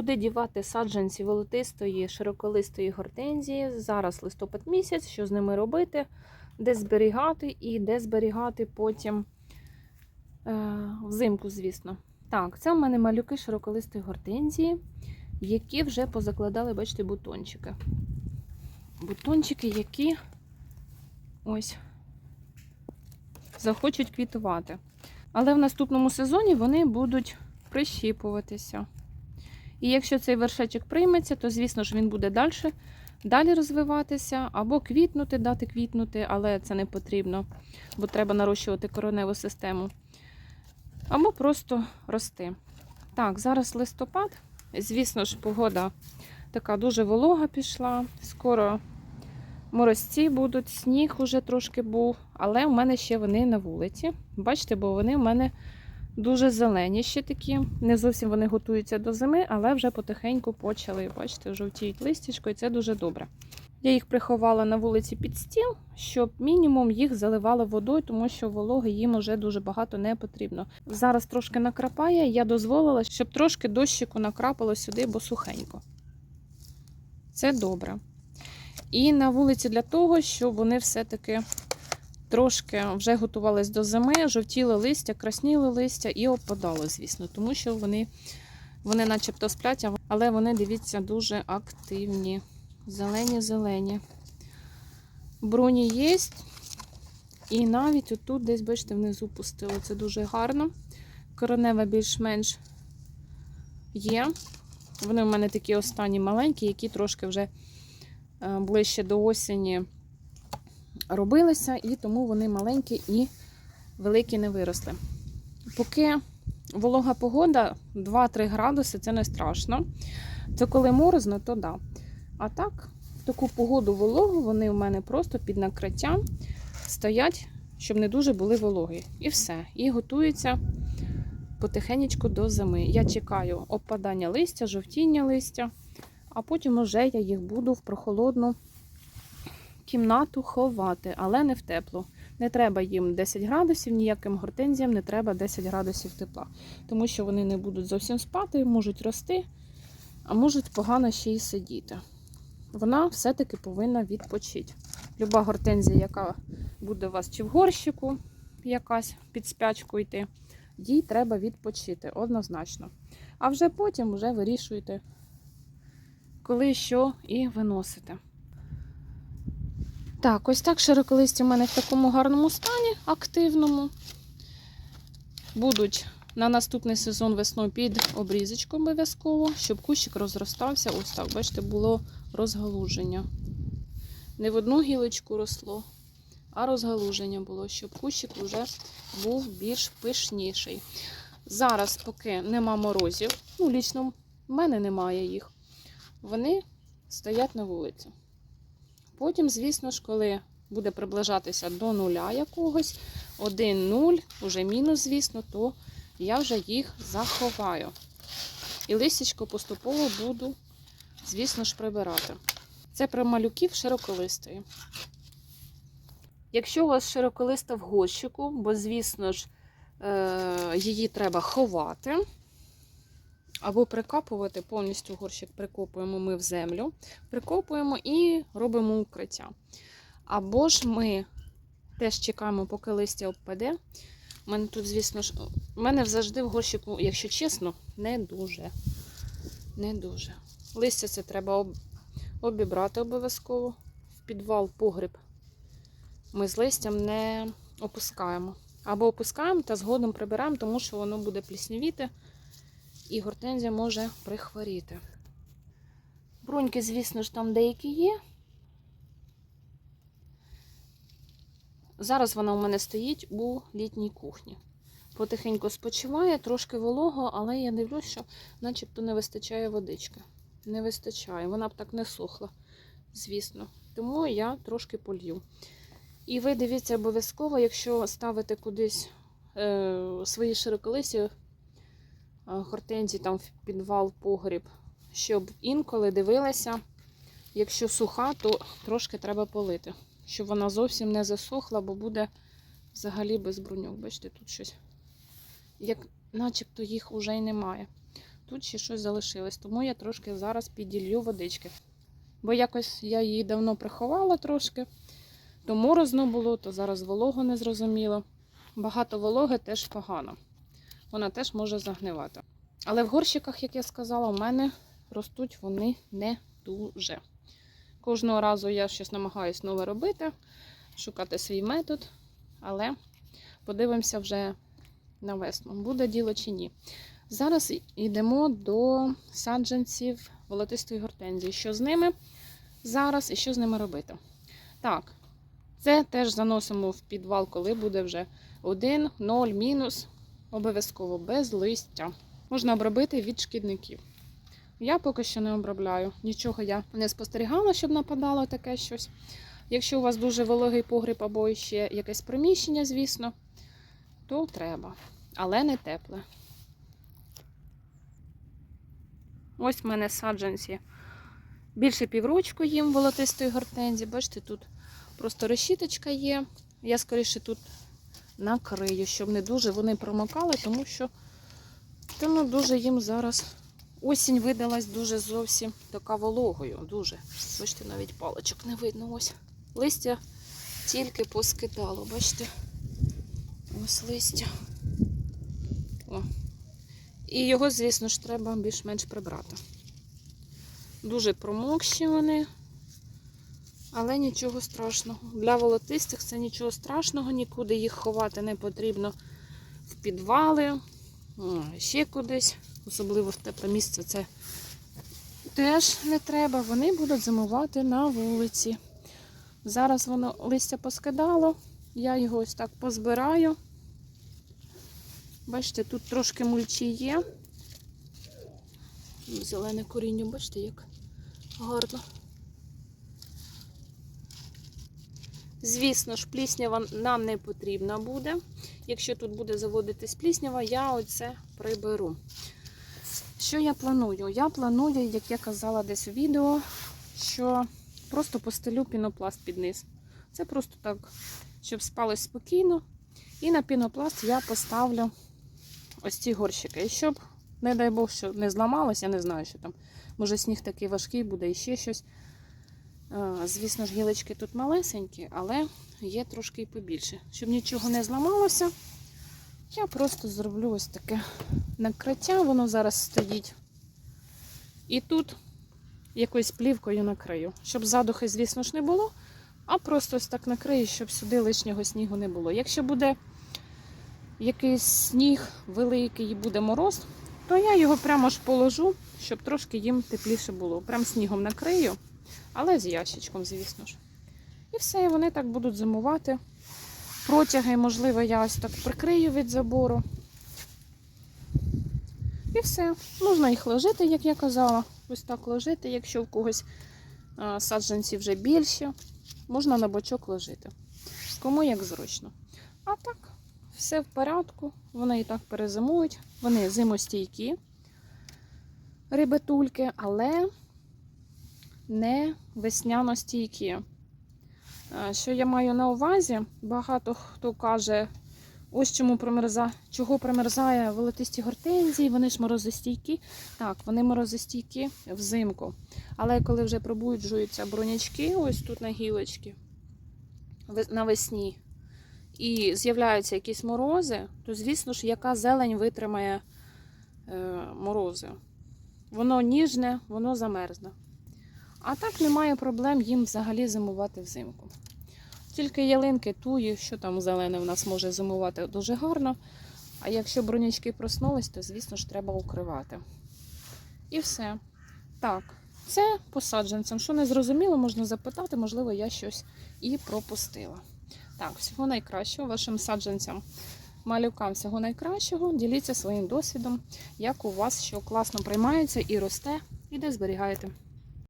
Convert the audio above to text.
Куди дівати саджанці волотистої, широколистої гортензії? Зараз листопад місяць, що з ними робити, де зберігати і де зберігати потім е, взимку, звісно. Так, це в мене малюки широколистої гортензії, які вже позакладали, бачите, бутончики. Бутончики, які ось захочуть квітувати. Але в наступному сезоні вони будуть прищіпуватися. І якщо цей вершечок прийметься, то, звісно ж, він буде далі, далі розвиватися, або квітнути, дати квітнути, але це не потрібно, бо треба нарощувати короневу систему. Або просто рости. Так, зараз листопад. Звісно ж, погода така дуже волога пішла. Скоро морозці будуть, сніг уже трошки був, але в мене ще вони на вулиці. Бачите, бо вони в мене дуже зелені ще такі. Не зовсім вони готуються до зими, але вже потихеньку почали, бачите, жовтіють листячко, і це дуже добре. Я їх приховала на вулиці під стіл, щоб мінімум їх заливала водою, тому що вологи їм вже дуже багато не потрібно. Зараз трошки накрапає, я дозволила, щоб трошки дощику накрапало сюди, бо сухенько. Це добре. І на вулиці для того, щоб вони все-таки трошки вже готувались до зими, жовтіли листя, красніли листя і опадали, звісно, тому що вони, вони начебто сплять, але вони, дивіться, дуже активні. Зелені-зелені. Броні є. І навіть отут десь, бачите, внизу пустили. Це дуже гарно. Коронева більш-менш є. Вони в мене такі останні маленькі, які трошки вже е, ближче до осені робилися, і тому вони маленькі і великі не виросли. Поки волога погода 2-3 градуси, це не страшно. Це коли морозно, то да. А так, в таку погоду вологу вони в мене просто під накриттям стоять, щоб не дуже були вологі. І все. І готуються потихенечку до зими. Я чекаю опадання листя, жовтіння листя, а потім уже я їх буду в прохолодну кімнату ховати, але не в теплу. Не треба їм 10 градусів, ніяким гортензіям не треба 10 градусів тепла, тому що вони не будуть зовсім спати, можуть рости, а можуть погано ще й сидіти. Вона все-таки повинна відпочити. Люба гортензія, яка буде у вас чи в горщику, якась під спячку йти, їй треба відпочити однозначно. А вже потім вже вирішуєте, коли що і виносите. Так, ось так широколисті в мене в такому гарному стані, активному. Будуть на наступний сезон весною під обрізочку обов'язково, щоб кущик розростався. Ось так, бачите, було розгалуження. Не в одну гілочку росло, а розгалуження було, щоб кущик вже був більш пишніший. Зараз, поки нема морозів, ну, лічно в мене немає їх, вони стоять на вулиці. Потім, звісно ж, коли буде приближатися до нуля якогось, 1-0, вже мінус, звісно, то я вже їх заховаю. І листячко поступово буду, звісно ж, прибирати. Це про малюків широколистої. Якщо у вас широколиста в горщику, бо, звісно ж, е, її треба ховати, або прикапувати, повністю горщик прикопуємо ми в землю, прикопуємо і робимо укриття. Або ж ми теж чекаємо, поки листя обпаде. У мене тут, звісно ж, у мене завжди в горщику, якщо чесно, не дуже. Не дуже. Листя це треба обібрати обов'язково. В підвал, погріб. Ми з листям не опускаємо. Або опускаємо та згодом прибираємо, тому що воно буде пліснявіти і гортензія може прихворіти. Бруньки, звісно ж, там деякі є. Зараз вона у мене стоїть у літній кухні. Потихеньку спочиває, трошки волого, але я дивлюсь, що начебто не вистачає водички. Не вистачає, вона б так не сохла, звісно. Тому я трошки полью. І ви дивіться обов'язково, якщо ставите кудись е, свої широколисі, гортензії там в підвал, погріб, щоб інколи дивилася, якщо суха, то трошки треба полити, щоб вона зовсім не засохла, бо буде взагалі без бруньок. Бачите, тут щось, як начебто їх уже й немає. тут ще щось залишилось, тому я трошки зараз піділью водички. Бо якось я її давно приховала трошки, то морозно було, то зараз волого не зрозуміло. Багато вологи теж погано. Вона теж може загнивати. Але в горщиках, як я сказала, у мене ростуть вони не дуже. Кожного разу я щось намагаюся нове робити, шукати свій метод, але подивимося вже на весну, буде діло чи ні. Зараз йдемо до саджанців волотистої гортензії. Що з ними зараз і що з ними робити? Так, це теж заносимо в підвал, коли буде вже 1, 0, мінус. Обов'язково без листя. Можна обробити від шкідників. Я поки що не обробляю. Нічого я не спостерігала, щоб нападало таке щось. Якщо у вас дуже вологий погріб або ще якесь приміщення, звісно, то треба. Але не тепле. Ось в мене саджанці. Більше піврочку їм волотистої гортензії. Бачите, тут просто решіточка є. Я скоріше тут накрию, щоб не дуже вони промокали, тому що ну, дуже їм зараз осінь видалась дуже зовсім така вологою. Дуже. Бачите, навіть паличок не видно. Ось. Листя тільки поскидало, бачите? Ось листя. О. І його, звісно ж, треба більш-менш прибрати. Дуже промокші вони, але нічого страшного. Для волотистих це нічого страшного, нікуди їх ховати не потрібно в підвали, ще кудись, особливо в тепле місце це теж не треба. Вони будуть зимувати на вулиці. Зараз воно листя поскидало, я його ось так позбираю. Бачите, тут трошки мульчі є. Зелене коріння, бачите, як гарно. Звісно ж, пліснява нам не потрібна буде. Якщо тут буде заводитись пліснява, я оце приберу. Що я планую? Я планую, як я казала десь у відео, що просто постелю пінопласт під низ. Це просто так, щоб спалось спокійно. І на пінопласт я поставлю ось ці горщики. І щоб, не дай Бог, що не зламалось, я не знаю, що там. Може, сніг такий важкий буде і ще щось. Звісно ж, гілочки тут малесенькі, але є трошки і побільше. Щоб нічого не зламалося, я просто зроблю ось таке накриття. Воно зараз стоїть. І тут якоюсь плівкою накрию. Щоб задухи, звісно ж, не було, а просто ось так накрию, щоб сюди лишнього снігу не було. Якщо буде якийсь сніг великий і буде мороз, то я його прямо ж положу, щоб трошки їм тепліше було. Прям снігом накрию, але з ящичком, звісно ж. І все, і вони так будуть зимувати. Протяги, можливо, я ось так прикрию від забору. І все. Можна їх ложити, як я казала. Ось так ложити, якщо в когось саджанці вже більші, можна на бочок ложити. Кому як зручно. А так, все в порядку. Вони і так перезимують. Вони зимостійкі рибетульки, але не весняностійкі. А, Що я маю на увазі? Багато хто каже, ось чому промерза, чого промерзає волотисті гортензії, вони ж морозостійкі. Так, вони морозостійкі взимку. Але коли вже пробуджуються бронячки, ось тут на гілочці, навесні, і з'являються якісь морози, то звісно ж, яка зелень витримає е, морози. Воно ніжне, воно замерзне. А так немає проблем їм взагалі зимувати взимку. Тільки ялинки туї, що там зелене в нас може зимувати дуже гарно. А якщо бронячки проснулись, то, звісно ж, треба укривати. І все. Так, це посадженцям. Що не зрозуміло, можна запитати, можливо, я щось і пропустила. Так, всього найкращого вашим саджанцям, малюкам всього найкращого. Діліться своїм досвідом, як у вас що класно приймається і росте, і де зберігаєте.